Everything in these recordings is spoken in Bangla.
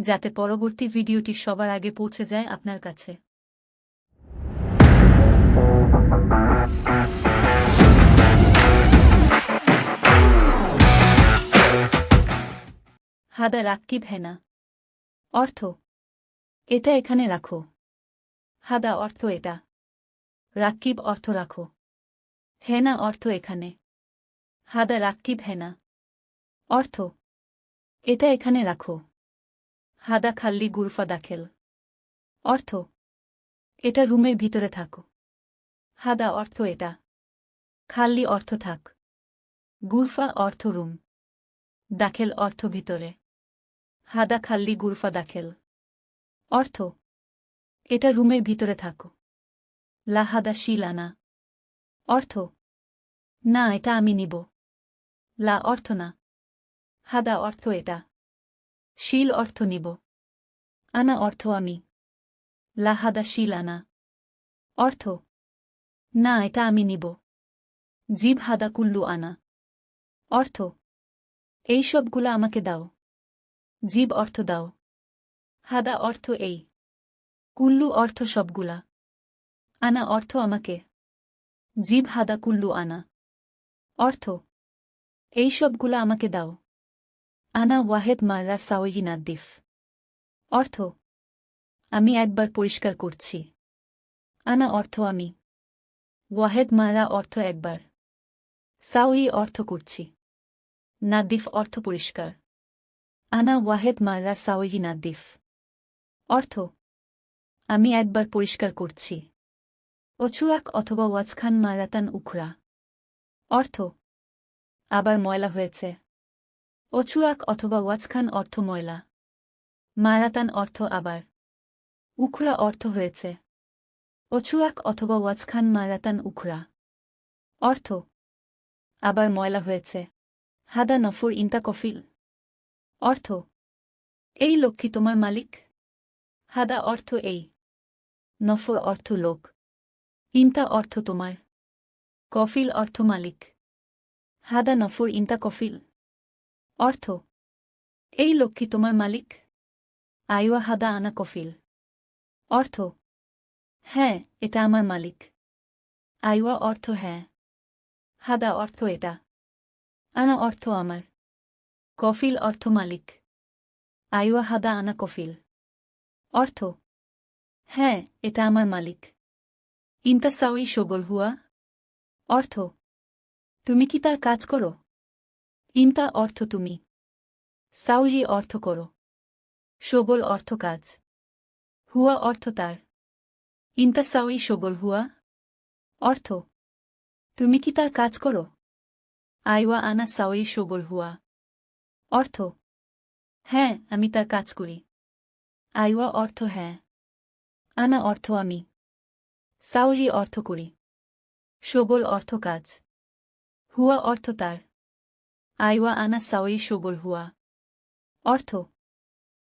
যাতে পরবর্তী ভিডিওটি সবার আগে পৌঁছে যায় আপনার কাছে। হাদা রাক্কিব হেনা। অর্থ, এটা এখানে রাখো। হাদা অর্থ এটা। রাক্কিব অর্থ রাখো। হেনা অর্থ এখানে। হাদা রাক্কিব হেনা। অর্থ, এটা এখানে রাখো। হাদা খাল্লি গুরফা দাখেল। অর্থ, এটা রুমের ভিতরে থাকো। হাদা অর্থ এটা। খাল্লি অর্থ থাক। গুরফা অর্থ রুম। দাখেল অর্থ ভিতরে। হাদা খাল্লি গুরফা দাখেল। অর্থ, এটা রুমের ভিতরে থাকো। লাহাদা শিলানা। অর্থ, না এটা আমি নিব। লা অর্থ না। হাদা অর্থ এটা। শিল অর্থ নিব। আনা অর্থ আমি। লাহাদা শিল আনা। অর্থ, না, এটা আমি নিব। জীব হাদা কুল্লু আনা। অর্থ, এই সবগুলো আমাকে দাও। জীব অর্থ দাও। হাদা অর্থ এই। কুল্লু অর্থ সবগুলা। আনা অর্থ আমাকে। জীব হাদা কুল্লু আনা। অর্থ, এই সবগুলা আমাকে দাও। আনা ওয়াহেদ মাররা সাওয়ি নাদ্দিফ। অর্থ, আমি একবার পরিষ্কার করছি। আনা অর্থ, আমি। ওয়াহেদ মারা অর্থ, একবার। সাউই অর্থ, করছি। নাদিফ অর্থ, পরিষ্কার। আনা ওয়াহেদ মাররা সাওয়ি নাদ্দিফ। অর্থ, আমি একবার পরিষ্কার করছি। অছুয়াক অথবা ওয়াজখান মারাতান উখরা। অর্থ, আবার ময়লা হয়েছে। অছুয়াক অথবা ওয়াজখান অর্থ ময়লা। মারাতান অর্থ আবার। উখরা অর্থ হয়েছে। অছুয়াক অথবা ওয়াজখান মারাতান উখরা। অর্থ, আবার ময়লা হয়েছে। হাদা নফর ইন্তা কফিল। অর্থ, এই লক্ষ্মী তোমার মালিক। হাদা অর্থ এই। নফর অর্থ লোক। ইন্তা অর্থ তোমার। কফিল অর্থ মালিক। হাদা নফর ইন্তা কফিল। অর্থ? এই লক্ষ্মী তোমার মালিক? আইওয়া হাদা আনা কফিল। অর্থ? হ্যাঁ এটা আমার মালিক। আইওয়া অর্থ হ্যাঁ। হাদা অর্থ এটা। আনা অর্থ আমার। কফিল অর্থ মালিক। আইওয়া হাদা আনা কফিল। অর্থ? হ্যাঁ এটা আমার মালিক। ইন্তা সাউই সগল হুয়া। অর্থ? তুমি কি তার কাজ করো? ইন্তা অর্থ তুমি। সাউহি অর্থ করো। সগল অর্থ কাজ। হুয়া অর্থ তার। ইন্তা সাউই সগল হুয়া। অর্থ, তুমি কি তার কাজ করো? আইওয়া আনা সাউই সগল হুয়া। অর্থ হ্যাঁ আমি তার কাজ করি। আইওয়া অর্থ হ্যাঁ। আনা অর্থ আমি। সাউহি অর্থ করি। সগল অর্থ কাজ। হুয়া অর্থ তার। আইওয়া আনা সাওয়ি সগল হুয়া। অর্থ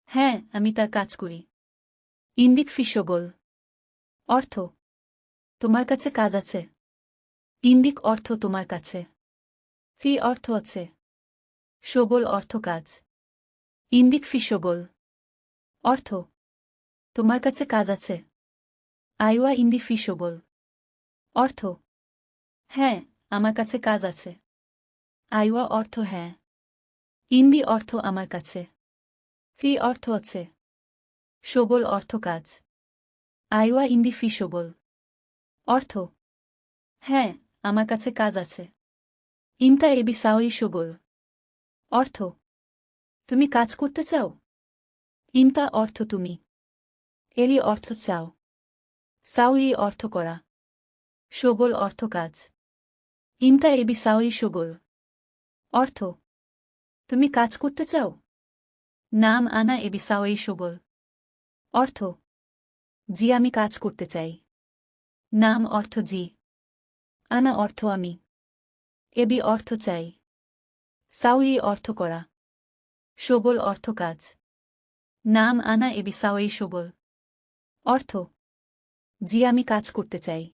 হ্যাঁ আমি তার কাজ করি। ইন্দিক ফি সগল। অর্থ, তোমার কাছে কাজ আছে। ইন্দিক অর্থ তোমার কাছে। ফি অর্থ আছে। সগল অর্থ কাজ। ইন্দিক ফি সগল। অর্থ, তোমার কাছে কাজ আছে। আইওয়া ইন্দি ফি সগল। অর্থ হ্যাঁ আমার কাছে কাজ আছে। আইওয়া অর্থ হ্যাঁ। ইন্দি অর্থ আমার কাছে। ফি অর্থ আছে। সগল অর্থ কাজ। আইওয়া ইন্দি ফি সগল। অর্থ হ্যাঁ আমার কাছে কাজ আছে। ইমতা এবি সাওই সগল। অর্থ, তুমি কাজ করতে চাও? ইমতা অর্থ তুমি। এরি অর্থ চাও। সাউই অর্থ করা। সগল অর্থ কাজ। ইমতা এবি সাওই সগল। অর্থ, তুমি কাজ করতে চাও? নাম আনা এবি সাওই সগল। অর্থ, জি আমি কাজ করতে চাই। নাম অর্থ জি। আনা অর্থ আমি। এবি অর্থ চাই। সাউই অর্থ করা। সগোল অর্থ কাজ। নাম আনা এবি সাউই সগোল। অর্থ, জি আমি কাজ করতে চাই।